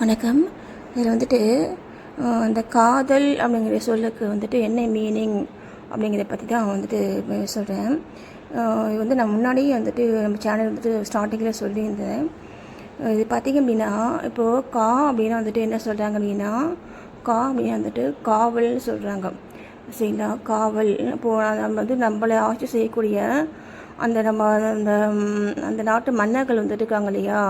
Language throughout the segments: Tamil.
வணக்கம். இதில் வந்துட்டு இந்த காதல் அப்படிங்கிற சொல்லுக்கு வந்துட்டு என்ன மீனிங் அப்படிங்கிறத பற்றி தான் வந்துட்டு சொல்கிறேன் இது வந்து நான் முன்னாடியே வந்துட்டு நம்ம சேனல் வந்துட்டு ஸ்டார்டிங்கில் சொல்லியிருந்தேன். இது பார்த்திங்க அப்படின்னா இப்போது கா அப்படின்னா வந்துட்டு என்ன சொல்கிறாங்க அப்படின்னா கா அப்படின்னா வந்துட்டு காவல்னு சொல்கிறாங்க சரிங்களா? காவல். இப்போது நம்ம வந்து நம்மளை ஆட்சி செய்யக்கூடிய அந்த நம்ம அந்த அந்த நாட்டு மன்னர்கள் வந்துட்டு இருக்காங்க இல்லையா?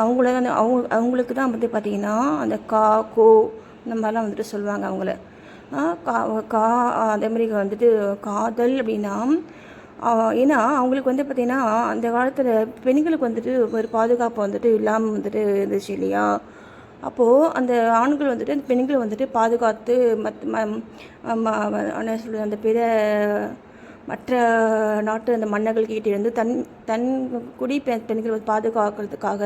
அவங்கள வந்து அவங்க அவங்களுக்கு தான் வந்து பார்த்திங்கன்னா அந்த கா கோ இந்த மாதிரிலாம் வந்துட்டு சொல்லுவாங்க அவங்கள. கா கா அதே மாதிரி வந்துட்டு காதல் அப்படின்னா ஏன்னா அவங்களுக்கு வந்து பார்த்திங்கன்னா அந்த காலத்தில் பெண்களுக்கு வந்துட்டு ஒரு பாதுகாப்பு வந்துட்டு இல்லாமல் வந்துட்டு இருந்துச்சு இல்லையா? அப்போது அந்த ஆண்கள் வந்துட்டு அந்த பெண்களை வந்துட்டு பாதுகாத்து மத் ம- என்ன சொல்கிறது அந்த பிற மற்ற நாட்டு அந்த மன்னர்கள்கிட்ட இருந்து தன் தன் குடி பெண் வந்து பாதுகாக்கிறதுக்காக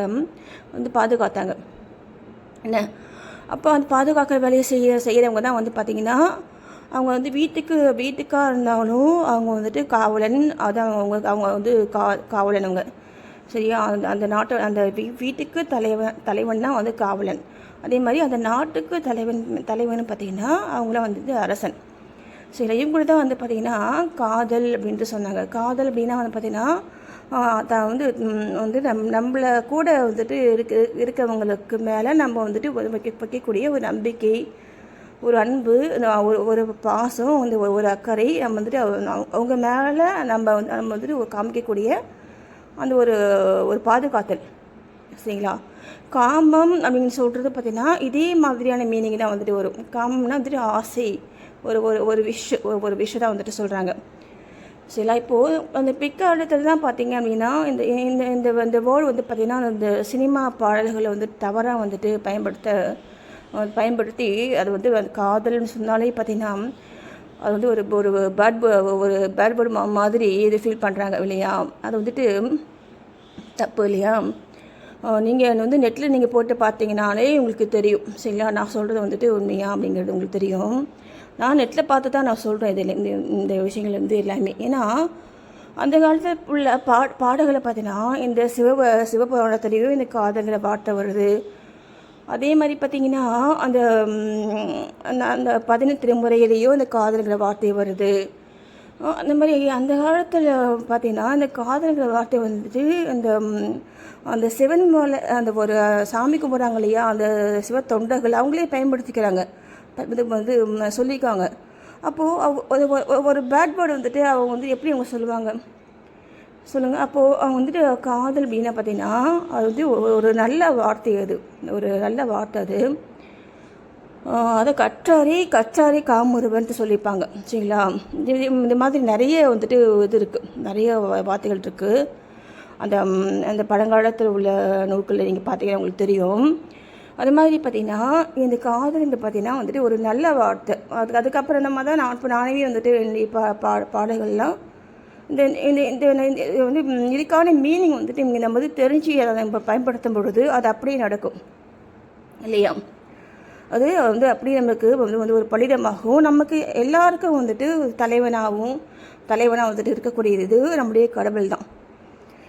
வந்து பாதுகாத்தாங்க. என்ன? அப்போ அந்த பாதுகாக்கிற வேலையை செய்ய செய்கிறவங்க தான் வந்து பார்த்திங்கன்னா அவங்க வந்து வீட்டுக்கு வீட்டுக்காக இருந்தாலும் அவங்க வந்துட்டு காவலன் அதான் அவங்க அவங்க வந்து கா காவலனுங்க சரியா? அந்த அந்த நாட்டு அந்த வீ வீட்டுக்கு தலைவன் தலைவன் தான் வந்து காவலன். அதே மாதிரி அந்த நாட்டுக்கு தலைவன் தலைவன் பார்த்திங்கன்னா அவங்களாம் வந்துட்டு அரசன். சிலையும் இவங்க தான் வந்து பார்த்திங்கன்னா காதல் அப்படின்ட்டு சொன்னாங்க. காதல் அப்படின்னா வந்து பார்த்திங்கன்னா தான் வந்து வந்து நம் நம்மளை கூட வந்துட்டு இருக்க இருக்கவங்களுக்கு மேலே நம்ம வந்துட்டு வைக்க வைக்கக்கூடிய ஒரு நம்பிக்கை ஒரு அன்பு ஒரு ஒரு பாசம் வந்து ஒரு- அக்கறை நம்ம வந்துட்டு அவங்க- அவங்க மேலே நம்ம வந்து நம்ம வந்துட்டு காமிக்கக்கூடிய அந்த ஒரு ஒரு பாதுகாத்தல். சரிங்களா? காமம் அப்படின்னு சொல்கிறது பார்த்திங்கன்னா இதே மாதிரியான மீனிங் தான் வந்துட்டு வரும். காமம்னா வந்துட்டு ஆசை. ஒரு ஒரு ஒரு விஷ் ஒரு விஷயத்தை தான் வந்துட்டு சொல்கிறாங்க சில இப்போது அந்த பிற்காலத்தில் தான் பார்த்தீங்க அப்படின்னா இந்த இந்த இந்த இந்த வேர்டு வந்து பார்த்திங்கன்னா இந்த சினிமா பாடல்களை வந்து தவறாக வந்துட்டு பயன்படுத்த பயன்படுத்தி அது வந்து அந்த காதல்னு சொன்னாலே பார்த்திங்கன்னா அது வந்து ஒரு ஒரு பேட் ஒரு பேட் பேர்டு மாதிரி இது ஃபீல் பண்ணுறாங்க இல்லையா? அது வந்துட்டு தப்பு இல்லையா? நீங்கள் வந்து நெட்டில் நீங்கள் போட்டு பார்த்தீங்கனாலே உங்களுக்கு தெரியும். சரிங்களா? நான் சொல்கிறது வந்துட்டு உண்மையா அப்படிங்கிறது உங்களுக்கு தெரியும். நான் நெட்டில் பார்த்து தான் நான் சொல்கிறேன் இதில் இந்த இந்த விஷயங்கள் வந்து எல்லாமே. ஏன்னா அந்த காலத்தில் உள்ள பா பாடல்களை பார்த்தீங்கன்னா இந்த சிவ சிவபுராணத்துலேயும் இந்த காதங்கிற வார்த்தை வருது. அதே மாதிரி பார்த்தீங்கன்னா அந்த அந்த அந்த பதினெட்டு திருமுறையிலேயோ இந்த காதல்கிற வார்த்தை வருது. அந்த மாதிரி அந்த காலத்தில் பார்த்தீங்கன்னா அந்த காதல்கிற வார்த்தை வந்துட்டு அந்த அந்த சிவன் மேலே அந்த ஒரு சாமி கும்பிட்றாங்க இல்லையா அந்த சிவ தொண்டர்கள் அவங்களே பயன்படுத்திக்கிறாங்க. இது வந்து சொல்லியிருக்காங்க. சொல்லிக்காங்க அப்போது ஒரு பேட் பேர்டு வந்துட்டு அவங்க வந்து எப்படி அவங்க சொல்லுவாங்க? சொல்லுங்கள் அப்போது அவங்க வந்துட்டு காதல் அப்படின்னா பார்த்தீங்கன்னா அது வந்து ஒரு நல்ல வார்த்தை அது. ஒரு நல்ல வார்த்தை அது. அதை கற்றாரே கற்றாரே காமுருவன்ட்டு சொல்லியிருப்பாங்க சரிங்களா? இது இந்த மாதிரி நிறைய வந்துட்டு இது இருக்குது நிறைய வார்த்தைகள் இருக்குது அந்த அந்த பழங்காலத்தில் உள்ள நூல்களில் நீங்கள் பார்த்தீங்கன்னா உங்களுக்கு தெரியும். அது மாதிரி பார்த்தீங்கன்னா இந்த காதல் என்று பார்த்தீங்கன்னா வந்துட்டு ஒரு நல்ல வார்த்தை. அதுக்கு அதுக்கப்புறம் நம்ம தான் நான் இப்போ நானே வந்துட்டு பா பா பாடல்கள்லாம் இந்த இந்த இந்த இது வந்து இதுக்கான மீனிங் வந்துட்டு இங்கே நம்ம வந்து தெரிஞ்சு அதை நம்ம பயன்படுத்தும் பொழுது அது அப்படியே நடக்கும். இல்லையா? அது வந்து அப்படியே நமக்கு வந்து வந்து ஒரு பலிடமாகவும் நமக்கு எல்லாருக்கும் வந்துட்டு தலைவனாகவும் தலைவனாக வந்துட்டு இருக்கக்கூடியது இது நம்முடைய கடவுள் தான்.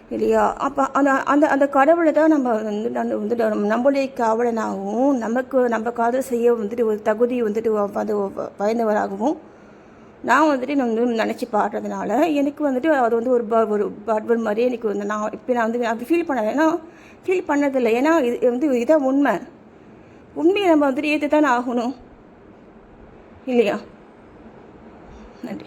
இல்லையா? அப்போ அந்த அந்த அந்த கடவுளை தான் நம்ம வந்து நம்ம வந்து நம்மளுடைய காவலனாகவும் நமக்கு நம்ம காதல் செய்ய வந்துட்டு ஒரு தகுதி வந்துட்டு அது பயந்தவராகவும் நான் வந்துட்டு நான் வந்து நினச்சி பாடுறதுனால எனக்கு வந்துட்டு அது வந்து ஒரு ப- ஒரு பட்வன் மாதிரி எனக்கு வந்து நான் இப்போ நான் வந்து அப்படி ஃபீல் பண்ணலை. ஏன்னா ஃபீல் பண்ணதில்லை. ஏன்னா இது வந்து இதான் உண்மை. உண்மையை நம்ம வந்துட்டு ஏற்று தானே ஆகணும். இல்லையா? நன்றி.